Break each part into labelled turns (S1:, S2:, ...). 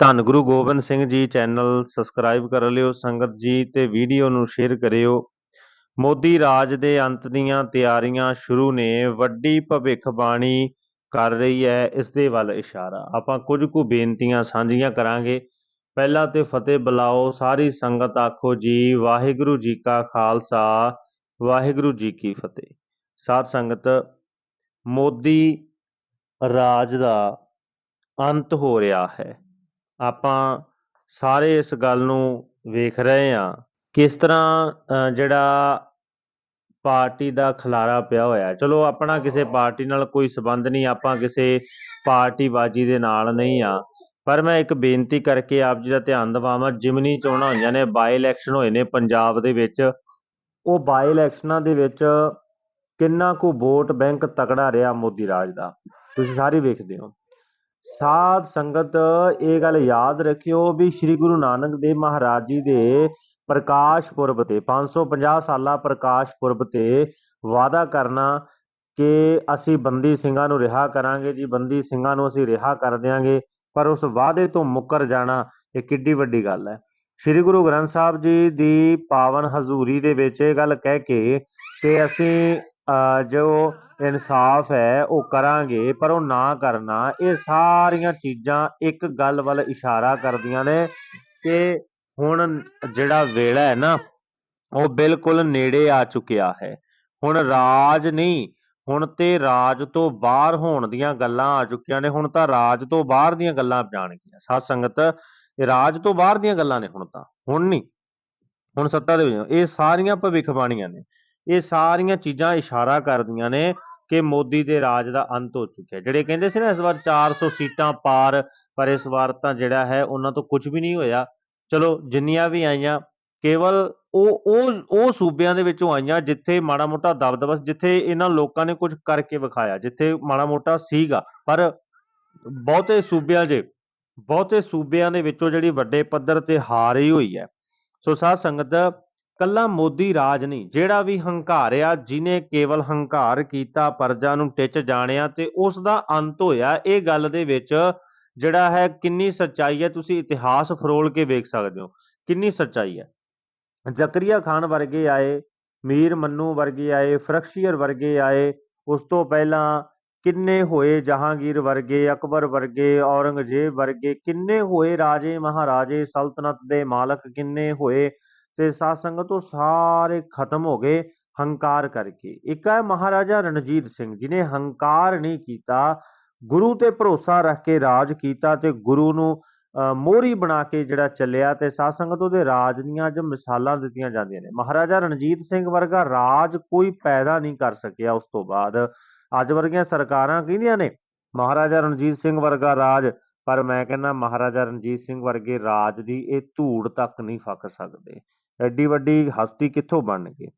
S1: ਧੰਨ Guru Gobind Singh ji channel subscribe ਕਰ ਲਿਓ, ਸੰਗਤ ਜੀ ਤੇ ਵੀਡੀਓ ਨੂੰ ਸ਼ੇਅਰ ਕਰਿਓ। ਮੋਦੀ ਰਾਜ ਦੇ ਅੰਤ ਦੀਆਂ ਤਿਆਰੀਆਂ ਸ਼ੁਰੂ ਨੇ, ਵੱਡੀ ਭਵਿੱਖਬਾਣੀ ਕਰ ਰਹੀ ਹੈ, ਇਸ ਦੇ ਵੱਲ ਇਸ਼ਾਰਾ। ਆਪਾਂ ਕੁਝ ਕੁ ਬੇਨਤੀਆਂ ਸਾਂਝੀਆਂ ਕਰਾਂਗੇ। ਪਹਿਲਾਂ ਤੇ ਫਤਿਹ ਬੁਲਾਓ, ਸਾਰੀ ਸੰਗਤ ਆਖੋ ਜੀ, ਵਾਹਿਗੁਰੂ ਜੀ ਕਾ ਖਾਲਸਾ, ਵਾਹਿਗੁਰੂ ਜੀ ਕੀ ਫਤਿਹ। ਸਾਧ ਸੰਗਤ, ਮੋਦੀ ਰਾਜ ਦਾ ਅੰਤ ਹੋ ਰਿਹਾ ਹੈ। ਆਪਾਂ ਸਾਰੇ ਇਸ ਗੱਲ ਨੂੰ ਵੇਖ ਰਹੇ ਹਾਂ ਕਿਸ ਤਰ੍ਹਾਂ ਜਿਹੜਾ ਪਾਰਟੀ ਦਾ ਖਲਾਰਾ ਪਿਆ ਹੋਇਆ ਚਲੋ, ਆਪਣਾ ਕਿਸੇ ਪਾਰਟੀ ਨਾਲ ਕੋਈ ਸਬੰਧ ਨਹੀਂ, ਆਪਾਂ ਕਿਸੇ ਪਾਰਟੀਬਾਜ਼ੀ ਦੇ ਨਾਲ ਨਹੀਂ ਆ ਪਰ ਮੈਂ ਇੱਕ ਬੇਨਤੀ ਕਰਕੇ ਆਪ ਜੀ ਦਾ ਧਿਆਨ ਦਿਵਾਵਾਂ, ਜਿਮਨੀ ਚੋਣਾਂ ਹੋਈਆਂ ਨੇ ਬਾਈ ਇਲੈਕਸ਼ਨ ਹੋਏ ਨੇ ਪੰਜਾਬ ਦੇ ਵਿੱਚ, ਉਹ ਬਾਈ ਇਲੈਕਸ਼ਨਾਂ ਦੇ ਵਿੱਚ ਕਿੰਨਾ ਕੁ ਵੋਟ ਬੈਂਕ ਤਕੜਾ ਰਿਹਾ ਮੋਦੀ ਰਾਜ ਦਾ। ਤੁਸੀਂ ਸਾਰੇ ਵੇਖਦੇ ਹੋ। ਸਾਧ ਸੰਗਤ, ਇਹ ਗੱਲ ਯਾਦ ਰੱਖਿਓ ਵੀ ਸ੍ਰੀ ਗੁਰੂ ਨਾਨਕ ਦੇਵ ਮਹਾਰਾਜ ਜੀ ਦੇ ਪ੍ਰਕਾਸ਼ ਪੁਰਬ ਤੇ 550 ਸਾਲਾ ਪ੍ਰਕਾਸ਼ ਪੁਰਬ ਤੇ ਵਾਅਦਾ ਕਰਨਾ ਕਿ ਅਸੀਂ ਬੰਦੀ ਸਿੰਘਾਂ ਨੂੰ ਰਿਹਾ ਕਰਾਂਗੇ ਜੀ, ਬੰਦੀ ਸਿੰਘਾਂ ਨੂੰ ਅਸੀਂ ਰਿਹਾ ਕਰ ਦਿਆਂਗੇ, ਪਰ ਉਸ ਵਾਅਦੇ ਤੋਂ ਮੁੱਕਰ ਜਾਣਾ ਇਹ ਕਿੱਡੀ ਵੱਡੀ ਗੱਲ ਹੈ। ਸ੍ਰੀ ਗੁਰੂ ਗ੍ਰੰਥ ਸਾਹਿਬ ਜੀ ਦੀ ਪਾਵਨ ਹਜ਼ੂਰੀ ਦੇ ਵਿੱਚ ਇਹ ਗੱਲ ਕਹਿ ਕੇ ਕਿ ਅਸੀਂ ਜੋ ਇਨਸਾਫ ਹੈ, ਉਹ ਕਰਾਂਗੇ, ਪਰ ਉਹ ਨਾ ਕਰਨਾ। ਇਹ ਸਾਰੀਆਂ ਚੀਜ਼ਾਂ ਇੱਕ ਗੱਲ ਵੱਲ ਇਸ਼ਾਰਾ ਕਰਦੀਆਂ ਨੇ ਕਿ ਹੁਣ ਜਿਹੜਾ ਵੇਲਾ ਹੈ ਨਾ, ਉਹ ਬਿਲਕੁਲ ਨੇੜੇ ਆ ਚੁੱਕਿਆ ਹੈ। ਹੁਣ ਰਾਜ ਨਹੀਂ, ਹੁਣ ਤੇ ਰਾਜ ਤੋਂ ਬਾਹਰ ਹੋਣ ਦੀਆਂ ਗੱਲਾਂ ਆ ਚੁੱਕੀਆਂ ਨੇ, ਹੁਣ ਤਾਂ ਰਾਜ ਤੋਂ ਬਾਹਰ ਦੀਆਂ ਗੱਲਾਂ ਜਾਣਗੀਆਂ। ਸਾਧ ਸੰਗਤ ਰਾਜ ਤੋਂ ਬਾਹਰ ਦੀਆਂ ਗੱਲਾਂ ਨੇ ਹੁਣ ਤਾਂ, ਹੁਣ ਨਹੀਂ। ਹੁਣ ਸੱਤਾ ਦੇ ਵਿੱਚ, ਇਹ ਸਾਰੀਆਂ ਭਵਿੱਖਬਾਣੀਆਂ ਨੇ। ਇਹ ਸਾਰੀਆਂ ਚੀਜ਼ਾਂ ਇਸ਼ਾਰਾ ਕਰਦੀਆਂ ਨੇ ਕਿ ਮੋਦੀ ਦੇ ਰਾਜ ਦਾ ਅੰਤ ਹੋ ਚੁੱਕਿਆ ਜਿਹੜੇ ਕਹਿੰਦੇ ਸੀ ਨਾ, ਇਸ ਵਾਰ 400 ਸੀਟਾਂ ਪਾਰ, ਪਰ ਇਸ ਵਾਰ ਤਾਂ ਜਿਹੜਾ ਹੈ ਉਹਨਾਂ ਤੋਂ ਕੁਝ ਵੀ ਨਹੀਂ ਹੋਇਆ। ਚਲੋ, ਜਿੰਨੀਆਂ ਵੀ ਆਈਆਂ, ਕੇਵਲ ਉਹ ਉਹ ਉਹ ਸੂਬਿਆਂ ਦੇ ਵਿੱਚੋਂ ਆਈਆਂ ਜਿੱਥੇ ਮਾੜਾ ਮੋਟਾ ਦਬਦਬਾ ਜਿੱਥੇ ਇਹਨਾਂ ਲੋਕਾਂ ਨੇ ਕੁਝ ਕਰਕੇ ਵਿਖਾਇਆ, ਜਿੱਥੇ ਮਾੜਾ ਮੋਟਾ ਸੀਗਾ। ਪਰ ਬਹੁਤੇ ਸੂਬਿਆਂ 'ਚ ਬਹੁਤੇ ਸੂਬਿਆਂ ਦੇ ਵਿੱਚੋਂ ਜਿਹੜੀ ਵੱਡੇ ਪੱਧਰ ਤੇ ਹਾਰ ਹੀ ਹੋਈ ਹੈ। ਸੋ ਸਾਧ ਸੰਗਤ ਕੱਲਾ ਮੋਦੀ ਰਾਜ ਨਹੀਂ, ਜਿਹੜਾ ਵੀ ਹੰਕਾਰਿਆ ਜਿਨੇ ਕੇਵਲ ਹੰਕਾਰ ਕੀਤਾ, ਪਰਜਾ ਨੂੰ ਟਿੱਚ ਜਾਣਿਆ ਤੇ ਉਸ ਦਾ ਅੰਤ ਹੋਇਆ, ਇਹ ਗੱਲ ਦੇ ਵਿੱਚ ਜਿਹੜਾ ਹੈ, ਕਿੰਨੀ ਸੱਚਾਈ ਹੈ, ਤੁਸੀਂ ਇਤਿਹਾਸ ਫਰੋਲ ਕੇ ਵੇਖ ਸਕਦੇ ਹੋ, ਕਿੰਨੀ ਸੱਚਾਈ ਹੈ। ਜ਼ਕਰੀਆ ਖਾਨ ਵਰਗੇ ਆਏ, ਮੀਰ ਮੰਨੂ ਵਰਗੇ ਆਏ ਫਰਕਸ਼ੀਅਰ ਵਰਗੇ ਆਏ, ਉਸ ਤੋਂ ਪਹਿਲਾਂ ਕਿੰਨੇ ਹੋਏ ਜਹਾਂਗੀਰ ਵਰਗੇ, ਅਕਬਰ ਵਰਗੇ, ਔਰੰਗਜ਼ੇਬ ਵਰਗੇ, ਕਿੰਨੇ ਹੋਏ ਰਾਜੇ ਮਹਾਰਾਜੇ, ਸਲਤਨਤ ਦੇ ਮਾਲਕ ਕਿੰਨੇ ਹੋਏ ਤੇ ਸਾਧ ਸੰਗਤ ਉਹ ਸਾਰੇ ਖਤਮ ਹੋ ਗਏ ਹੰਕਾਰ ਕਰਕੇ। ਇੱਕ ਹੈ ਮਹਾਰਾਜਾ ਰਣਜੀਤ ਸਿੰਘ ਜਿਨੇ ਹੰਕਾਰ ਨਹੀਂ ਕੀਤਾ ਗੁਰੂ ਤੇ ਭਰੋਸਾ ਰੱਖ ਕੇ ਰਾਜ ਕੀਤਾ ਤੇ ਗੁਰੂ ਨੂੰ ਅਹ, ਮੋਹਰੀ ਬਣਾ ਕੇ ਜਿਹੜਾ ਚੱਲਿਆ ਤੇ ਸਾਧ ਸੰਗਤ ਉਹਦੇ ਰਾਜ ਦੀਆਂ ਅੱਜ ਮਿਸਾਲਾਂ ਦਿੱਤੀਆਂ ਜਾਂਦੀਆਂ ਨੇ। ਮਹਾਰਾਜਾ ਰਣਜੀਤ ਸਿੰਘ ਵਰਗਾ ਰਾਜ ਕੋਈ ਪੈਦਾ ਨਹੀਂ ਕਰ ਸਕਿਆ ਉਸ ਤੋਂ ਬਾਅਦ। ਅੱਜ ਵਰਗੀਆਂ ਸਰਕਾਰਾਂ ਕਹਿੰਦੀਆਂ ਨੇ ਮਹਾਰਾਜਾ ਰਣਜੀਤ ਸਿੰਘ ਵਰਗਾ ਰਾਜ ਪਰ ਮੈਂ ਕਹਿੰਦਾ ਮਹਾਰਾਜਾ ਰਣਜੀਤ ਸਿੰਘ ਵਰਗੇ ਰਾਜ ਦੀ ਇਹ ਧੂੜ ਤੱਕ ਨਹੀਂ ਫੱਕ ਸਕਦੇ। ਐਡੀ ਵੱਡੀ ਹਸਤੀ ਕਿੱਥੋਂ ਬਣ ਗਏ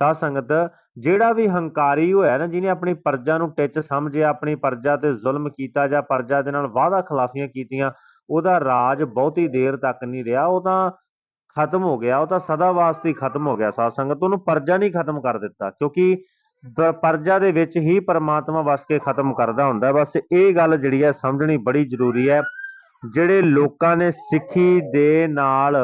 S1: ਸਾਧ ਸੰਗਤ, ਜਿਹੜਾ ਵੀ ਹੰਕਾਰੀ ਹੋਇਆ ਨਾ, ਜਿਹਨੇ ਆਪਣੀ ਪਰਜਾ ਨੂੰ ਟਿੱਚ ਸਮਝਿਆ, ਆਪਣੀ ਪਰਜਾ ਤੇ ਜ਼ੁਲਮ ਕੀਤਾ ਜਾਂ ਪਰਜਾ ਦੇ ਨਾਲ ਵਾਅਦਾ ਖਿਲਾਫੀਆਂ ਕੀਤੀਆਂ, ਉਹਦਾ ਰਾਜ ਬਹੁਤੀ ਦੇਰ ਤੱਕ ਨਹੀਂ ਰਿਹਾ, ਉਹ ਤਾਂ ਖਤਮ ਹੋ ਗਿਆ, ਉਹ ਤਾਂ ਸਦਾ ਵਾਸਤੇ ਖਤਮ ਹੋ ਗਿਆ ਸਾਧ ਸੰਗਤ। ਉਹਨੂੰ ਪਰਜਾ ਨਹੀਂ ਖਤਮ ਕਰ ਦਿੱਤਾ, ਕਿਉਂਕਿ ਪਰਜਾ ਦੇ ਵਿੱਚ ਹੀ ਪਰਮਾਤਮਾ ਵਸ ਕੇ ਖਤਮ ਕਰਦਾ ਹੁੰਦਾ। ਬਸ ਇਹ ਗੱਲ ਜਿਹੜੀ ਹੈ, ਸਮਝਣੀ ਬੜੀ ਜ਼ਰੂਰੀ ਹੈ। ਜਿਹੜੇ ਲੋਕਾਂ ਨੇ ਸਿੱਖੀ ਦੇ ਨਾਲ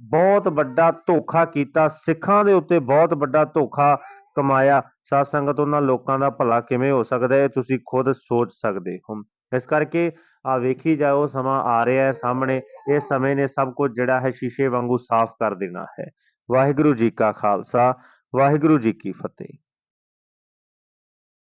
S1: ਬਹੁਤ ਵੱਡਾ ਧੋਖਾ ਕੀਤਾ, ਸਿੱਖਾਂ ਦੇ ਉੱਤੇ ਬਹੁਤ ਵੱਡਾ ਧੋਖਾ ਕਮਾਇਆ। ਸਾਧ ਸੰਗਤ, ਉਹਨਾਂ ਲੋਕਾਂ ਦਾ ਭਲਾ ਕਿਵੇਂ ਹੋ ਸਕਦਾ ਹੈ, ਇਹ ਤੁਸੀਂ ਖੁਦ ਸੋਚ ਸਕਦੇ ਹੋ। ਇਸ ਕਰਕੇ ਆ ਵੇਖੀ ਜਾਓ, ਸਮਾਂ ਆ ਰਿਹਾ ਹੈ ਸਾਹਮਣੇ। ਇਸ ਸਮੇਂ ਨੇ ਸਭ ਕੁਝ ਜਿਹੜਾ ਹੈ ਸ਼ੀਸ਼ੇ ਵਾਂਗੂ ਸਾਫ਼ ਕਰ ਦੇਣਾ ਹੈ। ਵਾਹਿਗੁਰੂ ਜੀ ਕਾ ਖਾਲਸਾ, ਵਾਹਿਗੁਰੂ ਜੀ ਕੀ ਫਤਿਹ।